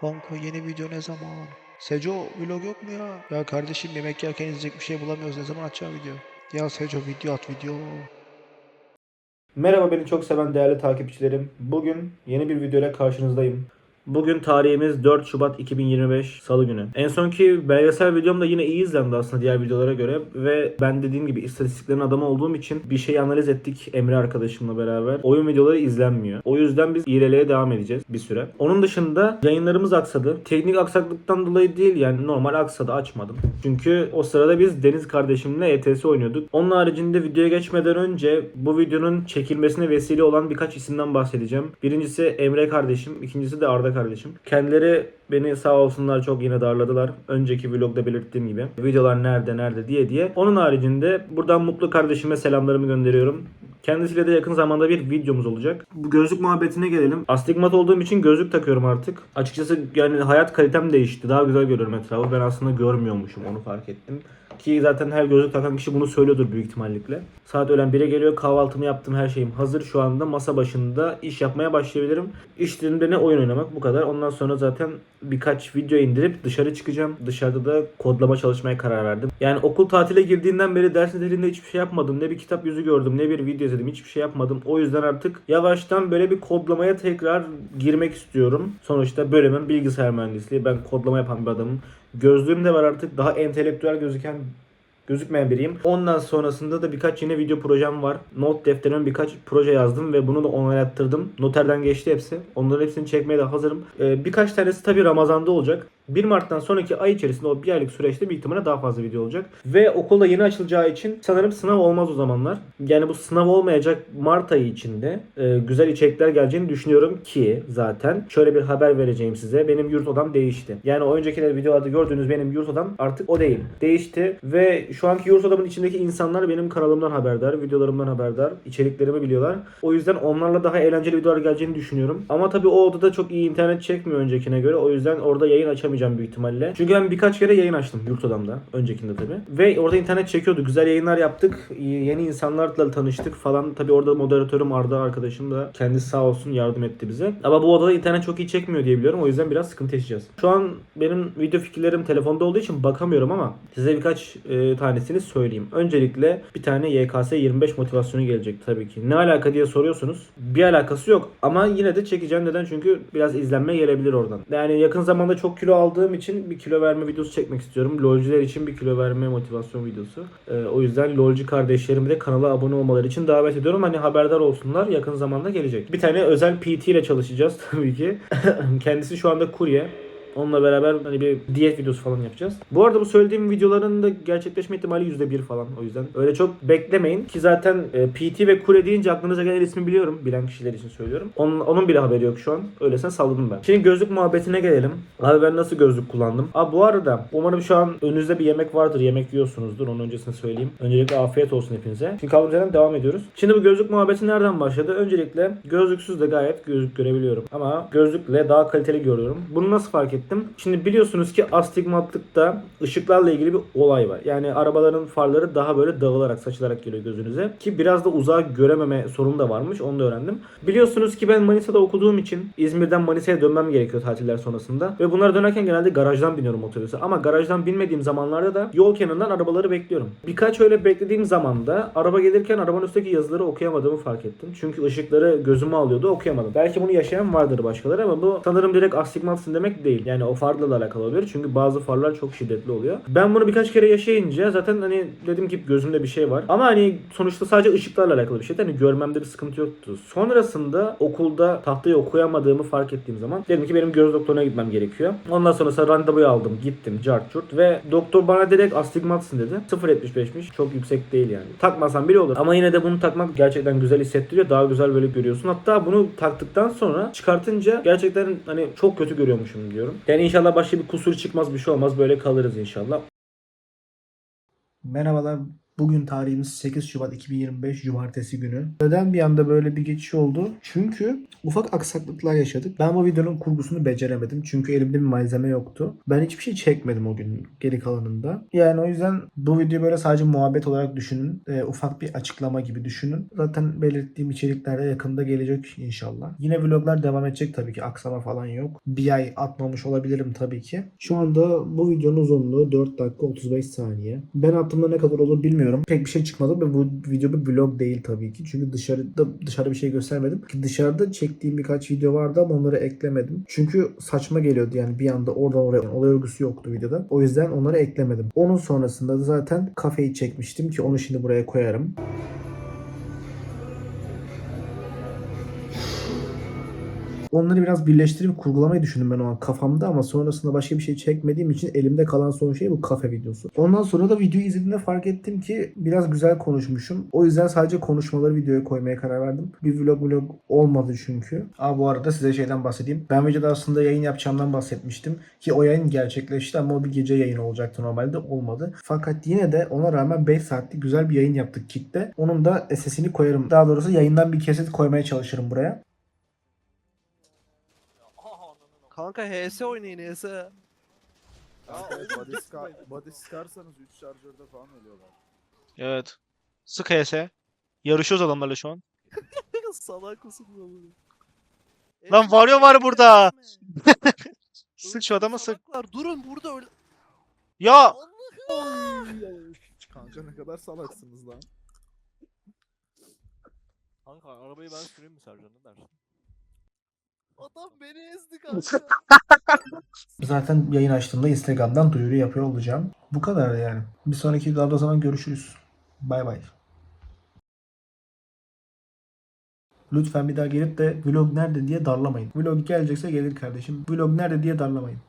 Kanka yeni video ne zaman? Seco vlog yok mu ya? Ya kardeşim yemek yerken izleyecek bir şey bulamıyoruz. Ne zaman açacağım video? Ya Seco video at video. Merhaba beni çok seven değerli takipçilerim. Bugün yeni bir videoyla karşınızdayım. Bugün tarihimiz 4 Şubat 2025 Salı günü. En sonki belgesel videom da yine iyi izlendi aslında diğer videolara göre ve ben dediğim gibi istatistiklerin adamı olduğum için bir şey analiz ettik Emre arkadaşımla beraber. Oyun videoları izlenmiyor. O yüzden biz iğreliğe devam edeceğiz bir süre. Onun dışında yayınlarımız aksadı. Teknik aksaklıktan dolayı değil yani normal aksadı açmadım. Çünkü o sırada biz Deniz kardeşimle ETS oynuyorduk. Onun haricinde videoya geçmeden önce bu videonun çekilmesine vesile olan birkaç isimden bahsedeceğim. Birincisi Emre kardeşim, ikincisi de Arda kardeşim. Kendileri beni sağ olsunlar çok yine darladılar. Önceki vlogda belirttiğim gibi. Videolar nerede nerede diye diye. Onun haricinde buradan Mutlu kardeşime selamlarımı gönderiyorum. Kendisiyle de yakın zamanda bir videomuz olacak. Bu gözlük muhabbetine gelelim. Astigmat olduğum için gözlük takıyorum artık. Açıkçası yani hayat kalitem değişti. Daha güzel görüyorum etrafı. Ben aslında görmüyormuşum onu fark ettim. Ki zaten her gözlük takan kişi bunu söylüyordur büyük ihtimallikle. Saat öğlen 1'e geliyor. Kahvaltımı yaptım. Her şeyim hazır. Şu anda masa başında iş yapmaya başlayabilirim. İşlerimde ne oyun oynamak bu kadar. Ondan sonra zaten birkaç video indirip dışarı çıkacağım. Dışarıda da kodlama çalışmaya karar verdim. Yani okul tatile girdiğinden beri ders niteliğinde hiçbir şey yapmadım. Ne bir kitap yüzü gördüm ne bir video izledim. Hiçbir şey yapmadım. O yüzden artık yavaştan böyle bir kodlamaya tekrar girmek istiyorum. Sonuçta bölümüm bilgisayar mühendisliği. Ben kodlama yapan bir adamım. Gözlüğüm de var artık. Daha entelektüel gözüken gözükmeyen biriyim. Ondan sonrasında da birkaç yine video projem var. Not defterime birkaç proje yazdım ve bunu da onaylattırdım. Noterden geçti hepsi. Onların hepsini çekmeye de hazırım. Ee, birkaç tanesi tabii Ramazan'da olacak. 1 Mart'tan sonraki ay içerisinde o bir aylık süreçte bir ihtimalle daha fazla video olacak. Ve okulda yeni açılacağı için sanırım sınav olmaz o zamanlar. Yani bu sınav olmayacak Mart ayı içinde e, güzel içerikler geleceğini düşünüyorum ki zaten şöyle bir haber vereceğim size. Benim yurt odam değişti. Yani o önceki de videolarda gördüğünüz benim yurt odam artık o değil. Değişti ve şu anki yurt odamın içindeki insanlar benim kanalımdan haberdar, videolarımdan haberdar, içeriklerimi biliyorlar. O yüzden onlarla daha eğlenceli videolar geleceğini düşünüyorum. Ama tabii o odada çok iyi internet çekmiyor öncekine göre. O yüzden orada yayın açamayacağım büyük ihtimalle. Çünkü ben birkaç kere yayın açtım yurt odamda. Öncekinde tabii. Ve orada internet çekiyordu. Güzel yayınlar yaptık. Yeni insanlarla tanıştık falan. Tabii orada moderatörüm Arda arkadaşım da kendisi sağ olsun yardım etti bize. Ama bu odada internet çok iyi çekmiyor diye biliyorum. O yüzden biraz sıkıntı yaşayacağız. Şu an benim video fikirlerim telefonda olduğu için bakamıyorum ama size birkaç e, tanesini söyleyeyim. Öncelikle bir tane YKS 25 motivasyonu gelecek tabii ki. Ne alaka diye soruyorsunuz. Bir alakası yok ama yine de çekeceğim. Neden? Çünkü biraz izlenme gelebilir oradan. Yani yakın zamanda çok kilo aldığım için bir kilo verme videosu çekmek istiyorum. LoL'cüler için bir kilo verme motivasyon videosu. E, o yüzden LoL'cü kardeşlerimi de kanala abone olmaları için davet ediyorum. Hani haberdar olsunlar. Yakın zamanda gelecek. Bir tane özel PT ile çalışacağız tabii ki. Kendisi şu anda kurye. Onunla beraber hani bir diyet videosu falan yapacağız. Bu arada bu söylediğim videoların da gerçekleşme ihtimali %1 falan. O yüzden öyle çok beklemeyin ki zaten e, PT ve kure deyince aklınıza gelen ismi biliyorum. Bilen kişiler için söylüyorum. Onun, onun bile haberi yok şu an. Öylesine salladım ben. Şimdi gözlük muhabbetine gelelim. Abi ben nasıl gözlük kullandım? Abi bu arada umarım şu an önünüzde bir yemek vardır. Yemek yiyorsunuzdur. Onun öncesini söyleyeyim. Öncelikle afiyet olsun hepinize. Şimdi kaldığımız devam ediyoruz. Şimdi bu gözlük muhabbeti nereden başladı? Öncelikle gözlüksüz de gayet gözlük görebiliyorum. Ama gözlükle daha kaliteli görüyorum. Bunu nasıl fark ettim? Şimdi biliyorsunuz ki astigmatlıkta ışıklarla ilgili bir olay var. Yani arabaların farları daha böyle dağılarak, saçılarak geliyor gözünüze. Ki biraz da uzağa görememe sorunu da varmış. Onu da öğrendim. Biliyorsunuz ki ben Manisa'da okuduğum için İzmir'den Manisa'ya dönmem gerekiyor tatiller sonrasında. Ve bunlara dönerken genelde garajdan biniyorum otobüse. Ama garajdan binmediğim zamanlarda da yol kenarından arabaları bekliyorum. Birkaç öyle beklediğim zaman da araba gelirken arabanın üstteki yazıları okuyamadığımı fark ettim. Çünkü ışıkları gözüme alıyordu okuyamadım. Belki bunu yaşayan vardır başkaları ama bu sanırım direkt astigmatsın demek değil. Yani o farla da alakalı olabilir. Çünkü bazı farlar çok şiddetli oluyor. Ben bunu birkaç kere yaşayınca zaten hani dedim ki gözümde bir şey var. Ama hani sonuçta sadece ışıklarla alakalı bir şeydi. Hani görmemde bir sıkıntı yoktu. Sonrasında okulda tahtayı okuyamadığımı fark ettiğim zaman dedim ki benim göz doktoruna gitmem gerekiyor. Ondan sonra randevuyu aldım. Gittim cart curt ve doktor bana direkt astigmatsın dedi. 0.75'miş. Çok yüksek değil yani. Takmasam bile olur. Ama yine de bunu takmak gerçekten güzel hissettiriyor. Daha güzel böyle görüyorsun. Hatta bunu taktıktan sonra çıkartınca gerçekten hani çok kötü görüyormuşum diyorum. Yani inşallah başka bir kusur çıkmaz bir şey olmaz. Böyle kalırız inşallah. Merhabalar. Bugün tarihimiz 8 Şubat 2025 Cumartesi günü. Neden bir anda böyle bir geçiş oldu? Çünkü ufak aksaklıklar yaşadık. Ben bu videonun kurgusunu beceremedim. Çünkü elimde bir malzeme yoktu. Ben hiçbir şey çekmedim o gün geri kalanında. Yani o yüzden bu videoyu böyle sadece muhabbet olarak düşünün. Ee, ufak bir açıklama gibi düşünün. Zaten belirttiğim içeriklerde yakında gelecek inşallah. Yine vloglar devam edecek tabii ki. Aksama falan yok. Bir ay atmamış olabilirim tabii ki. Şu anda bu videonun uzunluğu 4 dakika 35 saniye. Ben attığımda ne kadar olur bilmiyorum. Pek bir şey çıkmadı ve bu video bir vlog değil tabii ki. Çünkü dışarıda dışarı bir şey göstermedim. Ki dışarıda çektiğim birkaç video vardı ama onları eklemedim. Çünkü saçma geliyordu yani bir anda oradan oraya yani olay örgüsü yoktu videoda. O yüzden onları eklemedim. Onun sonrasında da zaten kafeyi çekmiştim ki onu şimdi buraya koyarım. Onları biraz birleştirip kurgulamayı düşündüm ben o an kafamda ama sonrasında başka bir şey çekmediğim için elimde kalan son şey bu kafe videosu. Ondan sonra da videoyu izlediğimde fark ettim ki biraz güzel konuşmuşum. O yüzden sadece konuşmaları videoya koymaya karar verdim. Bir vlog vlog olmadı çünkü. Aa bu arada size şeyden bahsedeyim. Ben videoda aslında yayın yapacağımdan bahsetmiştim. Ki o yayın gerçekleşti ama o bir gece yayını olacaktı normalde olmadı. Fakat yine de ona rağmen 5 saatlik güzel bir yayın yaptık Kick'te. Onun da SS'ini koyarım. Daha doğrusu yayından bir kesit koymaya çalışırım buraya. Kanka HS oynayın HS. Ya o body, scar, body scarsanız 3 şarjörde falan ölüyorlar. Evet. Sık HS. Yarışıyoruz adamlarla şu an. Salak mısın oğlum? Lan varyo var burada. Sık şu adama sık. Salaklar durun burada öyle. Ya Kanka ne kadar salaksınız lan. Kanka arabayı ben süreyim mi Sercan ne dersin? Adam beni ezdi kanka. Zaten yayın açtığımda Instagram'dan duyuru yapıyor olacağım. Bu kadar yani. Bir sonraki videoda o zaman görüşürüz. Bay bay. Lütfen bir daha gelip de vlog nerede diye darlamayın. Vlog gelecekse gelir kardeşim. Vlog nerede diye darlamayın.